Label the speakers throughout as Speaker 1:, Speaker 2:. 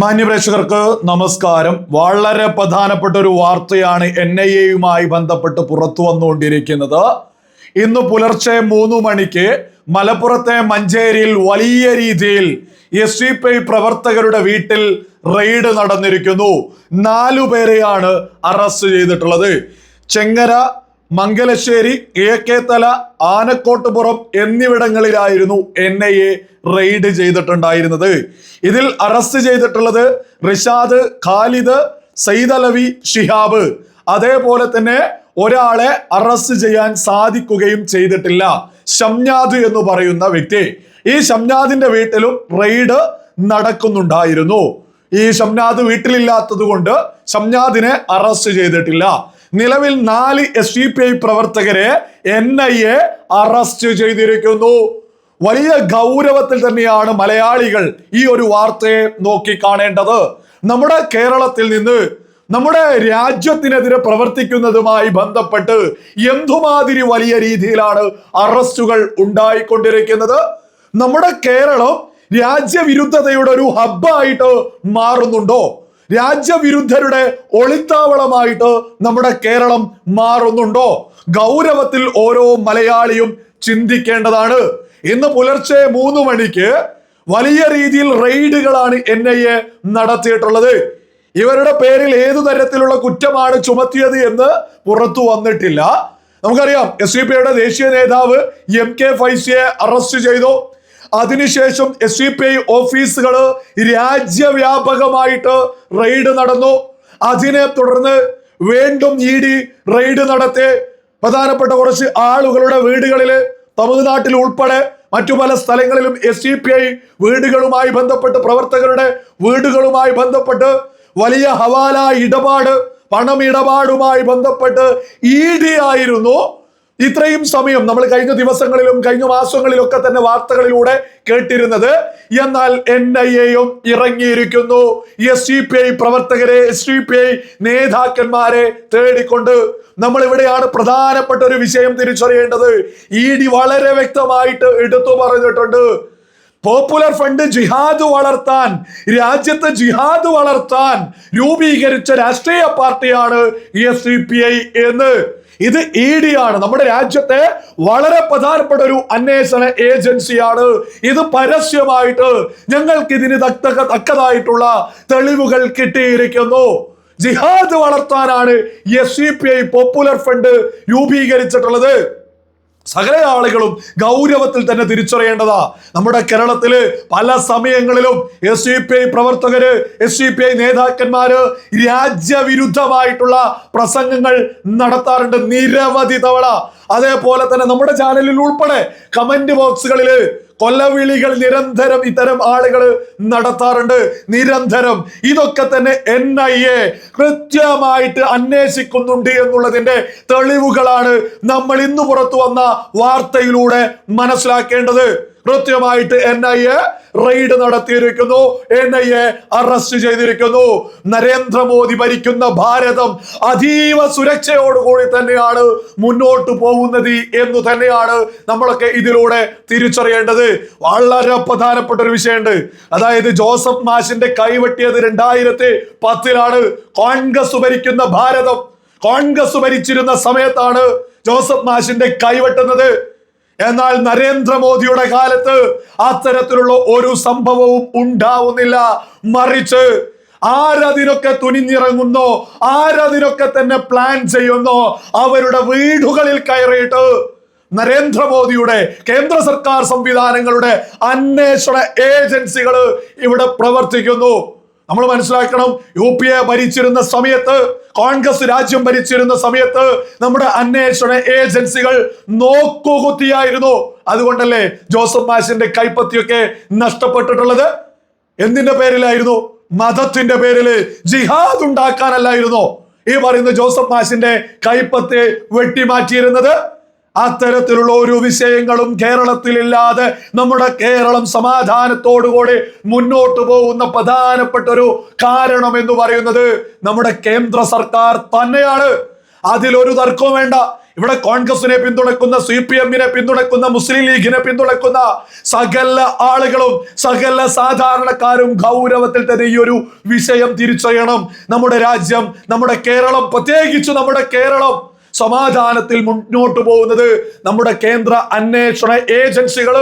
Speaker 1: മാന്യപ്രേക്ഷകർക്ക് നമസ്കാരം. വളരെ പ്രധാനപ്പെട്ട ഒരു വാർത്തയാണ് എൻ ഐ എയുമായി ബന്ധപ്പെട്ട് പുറത്തു വന്നുകൊണ്ടിരിക്കുന്നത്. ഇന്ന് പുലർച്ചെ മൂന്ന് മണിക്ക് മലപ്പുറത്തെ മഞ്ചേരിയിൽ വലിയ രീതിയിൽ എസ് ഡി പി പ്രവർത്തകരുടെ വീട്ടിൽ റെയ്ഡ് നടന്നിരിക്കുന്നു. നാലു പേരെയാണ് അറസ്റ്റ് ചെയ്തിട്ടുള്ളത്. ചെങ്ങര മംഗലശ്ശേരി കിഴക്കേത്തല ആനക്കോട്ടുപുറം എന്നിവിടങ്ങളിലായിരുന്നു എൻ ഐ എ റെയ്ഡ് ചെയ്തിട്ടുണ്ടായിരുന്നത്. ഇതിൽ അറസ്റ്റ് ചെയ്തിട്ടുള്ളത് റിഷാദ് ഖാലിദ് സൈദലവി ഷിഹാബ്. അതേപോലെ തന്നെ ഒരാളെ അറസ്റ്റ് ചെയ്യാൻ സാധിക്കുകയും ചെയ്തിട്ടില്ല. ഷംനാദ് എന്ന് പറയുന്ന വ്യക്തി. ഈ ഷംനാദിന്റെ വീട്ടിലും റെയ്ഡ് നടക്കുന്നുണ്ടായിരുന്നു. ഈ ഷംനാദ് വീട്ടിലില്ലാത്തത് കൊണ്ട് ഷംനാദിനെ അറസ്റ്റ് ചെയ്തിട്ടില്ല. നിലവിൽ നാല് എസ് ഡി പി ഐ പ്രവർത്തകരെ എൻ ഐ എ അറസ്റ്റ് ചെയ്തിരിക്കുന്നു. വലിയ ഗൗരവത്തിൽ തന്നെയാണ് മലയാളികൾ ഈ ഒരു വാർത്തയെ നോക്കി കാണേണ്ടത്. നമ്മുടെ കേരളത്തിൽ നിന്ന് നമ്മുടെ രാജ്യത്തിനെതിരെ പ്രവർത്തിക്കുന്നതുമായി ബന്ധപ്പെട്ട് എന്തുമാതിരി വലിയ രീതിയിലാണ് അറസ്റ്റുകൾ ഉണ്ടായിക്കൊണ്ടിരിക്കുന്നത്? നമ്മുടെ കേരളം രാജ്യവിരുദ്ധതയുടെ ഒരു ഹബ്ബായിട്ട് മാറുന്നുണ്ടോ? രാജ്യവിരുദ്ധരുടെ ഒളിത്താവളമായിട്ട് നമ്മുടെ കേരളം മാറുന്നുണ്ടോ? ഗൗരവത്തിൽ ഓരോ മലയാളിയും ചിന്തിക്കേണ്ടതാണ്. ഇന്ന് പുലർച്ചെ മൂന്ന് മണിക്ക് വലിയ രീതിയിൽ റെയ്ഡുകളാണ് എൻ ഐ എ നടത്തിയിട്ടുള്ളത്. ഇവരുടെ പേരിൽ ഏതു തരത്തിലുള്ള കുറ്റമാണ് ചുമത്തിയത് എന്ന് പുറത്തു വന്നിട്ടില്ല. നമുക്കറിയാം എസ് സി പിയുടെ ദേശീയ നേതാവ് എം കെ ഫൈസിയെ അറസ്റ്റ് ചെയ്തു. അതിനുശേഷം എസ് സി പി ഐ ഓഫീസുകൾ രാജ്യവ്യാപകമായിട്ട് റെയ്ഡ് നടന്നു. അതിനെ തുടർന്ന് വീണ്ടും ഇ ഡി റെയ്ഡ് നടത്തി. പ്രധാനപ്പെട്ട കുറച്ച് ആളുകളുടെ വീടുകളിൽ തമിഴ്നാട്ടിൽ ഉൾപ്പെടെ മറ്റു പല സ്ഥലങ്ങളിലും എസ് ഡി പി ഐ വീടുകളുമായി ബന്ധപ്പെട്ട് പ്രവർത്തകരുടെ വീടുകളുമായി ബന്ധപ്പെട്ട് വലിയ ഹവാല ഇടപാട് പണമിടപാടുമായി ബന്ധപ്പെട്ട് ഇ ഡി ആയിരുന്നു. ഇത്രയും സമയം നമ്മൾ കഴിഞ്ഞ ദിവസങ്ങളിലും കഴിഞ്ഞ മാസങ്ങളിലൊക്കെ തന്നെ വാർത്തകളിലൂടെ കേട്ടിരുന്നത്. എന്നാൽ എൻ ഐ എയും ഇറങ്ങിയിരിക്കുന്നു. എസ് ഡി പി ഐ പ്രവർത്തകരെ എസ് ഡി പി ഐ നേതാക്കന്മാരെ തേടിക്കൊണ്ട് നമ്മൾ ഇവിടെയാണ് പ്രധാനപ്പെട്ട ഒരു വിഷയം തിരിച്ചറിയേണ്ടത്. ഇ ഡി വളരെ വ്യക്തമായിട്ട് എടുത്തു പറഞ്ഞിട്ടുണ്ട്. പോപ്പുലർ ഫണ്ട് ജിഹാദ് വളർത്താൻ രാജ്യത്ത് ജിഹാദ് വളർത്താൻ രൂപീകരിച്ച രാഷ്ട്രീയ പാർട്ടിയാണ് എസ് ഡി പി ഐ എന്ന്. ഇത് ഇ ഡി ആണ്. നമ്മുടെ രാജ്യത്തെ വളരെ പ്രധാനപ്പെട്ട ഒരു അന്വേഷണ ഏജൻസിയാണ്. ഇത് പരസ്യമായിട്ട് ഞങ്ങൾക്ക് ഇതിന് തക്ക തക്കതായിട്ടുള്ള തെളിവുകൾ കിട്ടിയിരിക്കുന്നു. ജിഹാദ് വളർത്താനാണ് S C P I popular front രൂപീകരിച്ചിട്ടുള്ളത്. സകല ആളുകളും ഗൗരവത്തിൽ തന്നെ തിരിച്ചറിയേണ്ടതാ. നമ്മുടെ കേരളത്തിൽ പല സമയങ്ങളിലും എസ് ഡി പി ഐ പ്രവർത്തകര് എസ് ഡി പി ഐ നേതാക്കന്മാര് രാജ്യവിരുദ്ധമായിട്ടുള്ള പ്രസംഗങ്ങൾ നടത്താറുണ്ട് നിരവധി തവണ. അതേപോലെ തന്നെ നമ്മുടെ ചാനലിൽ ഉൾപ്പെടെ കമന്റ് ബോക്സുകളിൽ കൊല്ലവിളികൾ നിരന്തരം ഇത്തരം ആളുകൾ നടത്താറുണ്ട്. നിരന്തരം. ഇതൊക്കെ തന്നെ എൻ ഐ എ കൃത്യമായിട്ട് അന്വേഷിക്കുന്നുണ്ട് എന്നുള്ളതിന്റെ തെളിവുകളാണ് നമ്മൾ ഇന്ന് പുറത്തു വന്ന വാർത്തയിലൂടെ മനസ്സിലാക്കേണ്ടത്. കൃത്യമായിട്ട് എൻ ഐ എ റെയ്ഡ് നടത്തിയിരിക്കുന്നു. എൻ ഐ എ അറസ്റ്റ് ചെയ്തിരിക്കുന്നു. നരേന്ദ്രമോദി ഭരിക്കുന്ന ഭാരതം അതീവ സുരക്ഷയോടുകൂടി തന്നെയാണ് മുന്നോട്ട് പോകുന്നത് എന്ന് തന്നെയാണ് നമ്മളൊക്കെ ഇതിലൂടെ തിരിച്ചറിയേണ്ടത്. വളരെ പ്രധാനപ്പെട്ട ഒരു വിഷയമുണ്ട്. അതായത് ജോസഫ് മാഷിന്റെ കൈവെട്ടിയത് രണ്ടായിരത്തി പത്തിലാണ്. കോൺഗ്രസ് ഭരിക്കുന്ന ഭാരതം. കോൺഗ്രസ് ഭരിച്ചിരുന്ന സമയത്താണ് ജോസഫ് മാഷിന്റെ കൈവെട്ടുന്നത്. എന്നാൽ നരേന്ദ്രമോദിയുടെ കാലത്ത് അത്തരത്തിലുള്ള ഒരു സംഭവവും ഉണ്ടാവുന്നില്ല. മറിച്ച് ആരതിനൊക്കെ തുനിഞ്ഞിറങ്ങുന്നോ ആരതിനൊക്കെ തന്നെ പ്ലാൻ ചെയ്യുന്നോ അവരുടെ വീടുകളിൽ കയറിയിട്ട് നരേന്ദ്രമോദിയുടെ കേന്ദ്ര സർക്കാർ സംവിധാനങ്ങളുടെ അന്വേഷണ ഏജൻസികൾ ഇവിടെ പ്രവർത്തിക്കുന്നു. നമ്മൾ മനസ്സിലാക്കണം യു പി എ ഭരിച്ചിരുന്ന സമയത്ത് കോൺഗ്രസ് രാജ്യം ഭരിച്ചിരുന്ന സമയത്ത് നമ്മുടെ അന്വേഷണ ഏജൻസികൾ നോക്കുകുത്തിയായിരുന്നു. അതുകൊണ്ടല്ലേ ജോസഫ് മാഷിന്റെ കൈപ്പത്തിയൊക്കെ നഷ്ടപ്പെട്ടിട്ടുള്ളത്? എന്തിന്റെ പേരിലായിരുന്നു? മതത്തിന്റെ പേരിൽ ജിഹാദ് ഉണ്ടാക്കാനല്ലായിരുന്നു? ഈ പറയുന്ന ജോസഫ് മാഷിന്റെ കൈപ്പത്തെ വെട്ടിമാറ്റിയിരുന്നത്? അത്തരത്തിലുള്ള ഒരു വിഷയങ്ങളും കേരളത്തിലില്ലാതെ നമ്മുടെ കേരളം സമാധാനത്തോടുകൂടി മുന്നോട്ട് പോകുന്ന പ്രധാനപ്പെട്ട ഒരു കാരണം എന്ന് പറയുന്നത് നമ്മുടെ കേന്ദ്ര സർക്കാർ തന്നെയാണ്. അതിലൊരു തർക്കവും വേണ്ട. ഇവിടെ കോൺഗ്രസിനെ പിന്തുണക്കുന്ന സി പി എമ്മിനെ പിന്തുണക്കുന്ന മുസ്ലിം ലീഗിനെ പിന്തുണക്കുന്ന സകല ആളുകളും സകല സാധാരണക്കാരും ഗൗരവത്തിൽ തന്നെ ഈ ഒരു വിഷയം തിരിച്ചറിയണം. നമ്മുടെ രാജ്യം നമ്മുടെ കേരളം പ്രത്യേകിച്ച് നമ്മുടെ കേരളം സമാധാനത്തിൽ മുന്നോട്ട് പോകുന്നത് നമ്മുടെ കേന്ദ്ര അന്വേഷണ ഏജൻസികൾ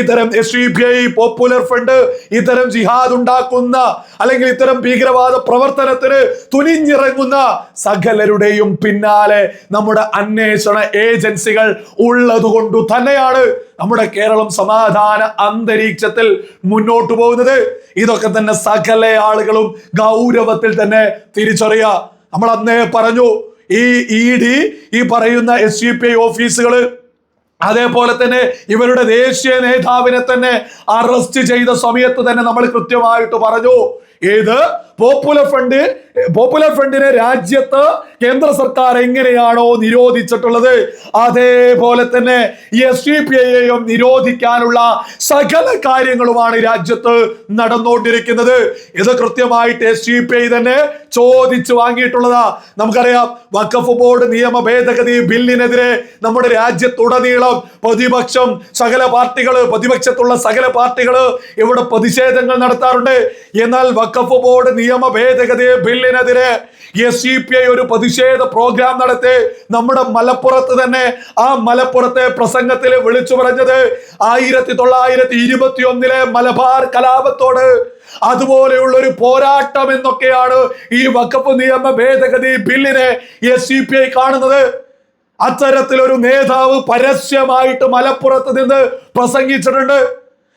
Speaker 1: ഇത്തരം S E P I popular front ഇത്തരം ജിഹാദ് ഉണ്ടാക്കുന്ന അല്ലെങ്കിൽ ഇത്തരം ഭീകരവാദ പ്രവർത്തനത്തിന് തുനിഞ്ഞിറങ്ങുന്ന സകലരുടെയും പിന്നാലെ നമ്മുടെ അന്വേഷണ ഏജൻസികൾ ഉള്ളത് കൊണ്ടു തന്നെയാണ് നമ്മുടെ കേരളം സമാധാന അന്തരീക്ഷത്തിൽ മുന്നോട്ട് പോകുന്നത്. ഇതൊക്കെ തന്നെ സകല ആളുകളും ഗൗരവത്തിൽ തന്നെ തിരിച്ചറിയുക നമ്മൾ അന്നേ പറഞ്ഞു ഈ ഇ ഡി ഈ പറയുന്ന എസ് യു പി ഐ ഓഫീസുകൾ അതേപോലെ തന്നെ ഇവരുടെ ദേശീയ നേതാവിനെ തന്നെ അറസ്റ്റ് ചെയ്ത സമയത്ത് തന്നെ നമ്മൾ കൃത്യമായിട്ട് പറഞ്ഞു. ഏത്? പോപ്പുലർ ഫ്രണ്ട് പോപ്പുലർ ഫ്രണ്ടിനെ രാജ്യത്ത് കേന്ദ്ര സർക്കാർ എങ്ങനെയാണോ നിരോധിച്ചിട്ടുള്ളത് അതേപോലെ തന്നെ എസ് ഡി പി ഐയെയും നിരോധിക്കാനുള്ള സകല കാര്യങ്ങളുമാണ് രാജ്യത്ത് നടന്നുകൊണ്ടിരിക്കുന്നത്. ഇത് കൃത്യമായിട്ട് എസ് ഡി പി ഐ തന്നെ ചോദിച്ചു വാങ്ങിയിട്ടുള്ളതാ. നമുക്കറിയാം വഖഫ് ബോർഡ് നിയമ ഭേദഗതി ബില്ലിനെതിരെ നമ്മുടെ രാജ്യത്തുടനീളം പ്രതിപക്ഷം സകല പാർട്ടികൾ പ്രതിപക്ഷത്തുള്ള സകല പാർട്ടികൾ ഇവിടെ പ്രതിഷേധങ്ങൾ നടത്താറുണ്ട്. എന്നാൽ വഖഫ് ബോർഡ് നിയമ ഭേദഗതി ബില്ലിനെതിരെ എസ് സി പി ഐ ഒരു പ്രതിഷേധ പ്രോഗ്രാം നടത്തി നമ്മുടെ മലപ്പുറത്ത് തന്നെ ആ മലപ്പുറത്തെ പ്രസംഗത്തിൽ വിളിച്ചു പറഞ്ഞത് ആയിരത്തി തൊള്ളായിരത്തി ഇരുപത്തി ഒന്നിലെ മലബാർ കലാപത്തോട് അതുപോലെയുള്ള ഒരു പോരാട്ടം എന്നൊക്കെയാണ് ഈ വകുപ്പ് നിയമ ഭേദഗതി ബില്ലിനെ എസ് സി പി ഐ കാണുന്നത്. അത്തരത്തിലൊരു നേതാവ് പരസ്യമായിട്ട് മലപ്പുറത്ത് നിന്ന് പ്രസംഗിച്ചിട്ടുണ്ട്.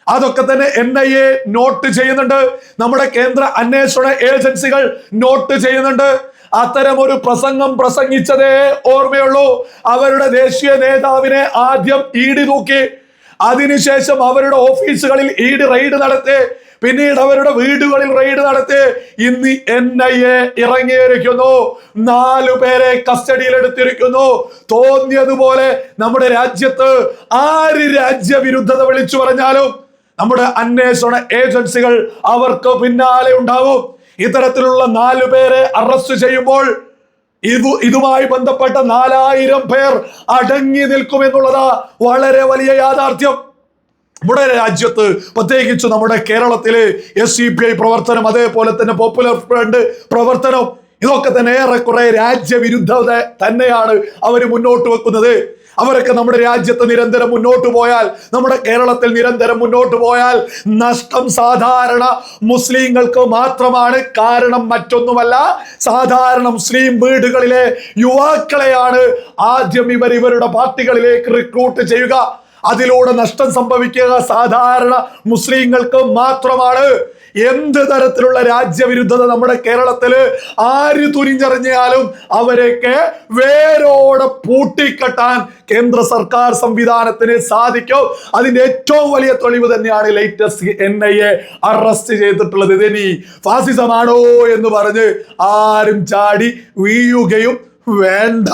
Speaker 1: അതൊക്കെ തന്നെ എൻ ഐ എ നോട്ട് ചെയ്യുന്നുണ്ട്. നമ്മുടെ കേന്ദ്ര അന്വേഷണ ഏജൻസികൾ നോട്ട് ചെയ്യുന്നുണ്ട്. അത്തരം ഒരു പ്രസംഗം പ്രസംഗിച്ചതേ ഓർമ്മയുള്ളൂ. അവരുടെ ദേശീയ നേതാവിനെ ആദ്യം ഈടി തൂക്കി. അതിനുശേഷം അവരുടെ ഓഫീസുകളിൽ ഈട് റെയ്ഡ് നടത്തി. പിന്നീട് അവരുടെ വീടുകളിൽ റെയ്ഡ് നടത്തി. ഇന്ന് എൻ ഐ എ ഇറങ്ങിയിരിക്കുന്നു. നാലു പേരെ കസ്റ്റഡിയിൽ എടുത്തിരിക്കുന്നു. തോന്നിയതുപോലെ നമ്മുടെ രാജ്യത്ത് ആര് രാജ്യവിരുദ്ധത വിളിച്ചു പറഞ്ഞാലും നമ്മുടെ അന്വേഷണ ഏജൻസികൾ അവർക്ക് പിന്നാലെ ഉണ്ടാവും ഇത്തരത്തിലുള്ള നാലു പേരെ അറസ്റ്റ് ചെയ്യുമ്പോൾ ഇത് ഇതുമായി ബന്ധപ്പെട്ട നാലായിരം പേർ അടങ്ങി നിൽക്കുമെന്നുള്ളതാ വളരെ വലിയ യാഥാർത്ഥ്യം. നമ്മുടെ രാജ്യത്ത് പ്രത്യേകിച്ച് നമ്മുടെ കേരളത്തിലെ എസ് സി പി ഐ പ്രവർത്തനം അതേപോലെ തന്നെ പോപ്പുലർ ഫ്രണ്ട് പ്രവർത്തനം ഇതൊക്കെ തന്നെ ഏറെക്കുറെ രാജ്യവിരുദ്ധത തന്നെയാണ് അവർ മുന്നോട്ട് വെക്കുന്നത്. അവരൊക്കെ നമ്മുടെ രാജ്യത്ത് നിരന്തരം മുന്നോട്ട് പോയാൽ നമ്മുടെ കേരളത്തിൽ നിരന്തരം മുന്നോട്ട് പോയാൽ നഷ്ടം സാധാരണ മുസ്ലിങ്ങൾക്ക് മാത്രമാണ്. കാരണം മറ്റൊന്നുമല്ല സാധാരണ മുസ്ലിം വീടുകളിലെ യുവാക്കളെയാണ് ആദ്യം ഇവർ ഇവരുടെ പാർട്ടികളിലേക്ക് റിക്രൂട്ട് ചെയ്യുക. അതിലൂടെ നഷ്ടം സംഭവിക്കുക സാധാരണ മുസ്ലിങ്ങൾക്ക് മാത്രമാണ്. എന്ത് തരത്തിലുള്ള രാജ്യവിരുദ്ധത നമ്മുടെ കേരളത്തിൽ ആര് തുനിഞ്ഞറിഞ്ഞാലും അവരെയൊക്കെ വേരോടെ പൂട്ടിക്കെട്ടാൻ കേന്ദ്ര സർക്കാർ സംവിധാനത്തിന് സാധിക്കും. അതിന്റെ ഏറ്റവും വലിയ തെളിവ് തന്നെയാണ് latest N I A arrest ചെയ്തിട്ടുള്ളത്. ഇതിനി ഫാസിസമാണോ എന്ന് പറഞ്ഞ് ആരും ചാടി വീഴുകയും വേണ്ട.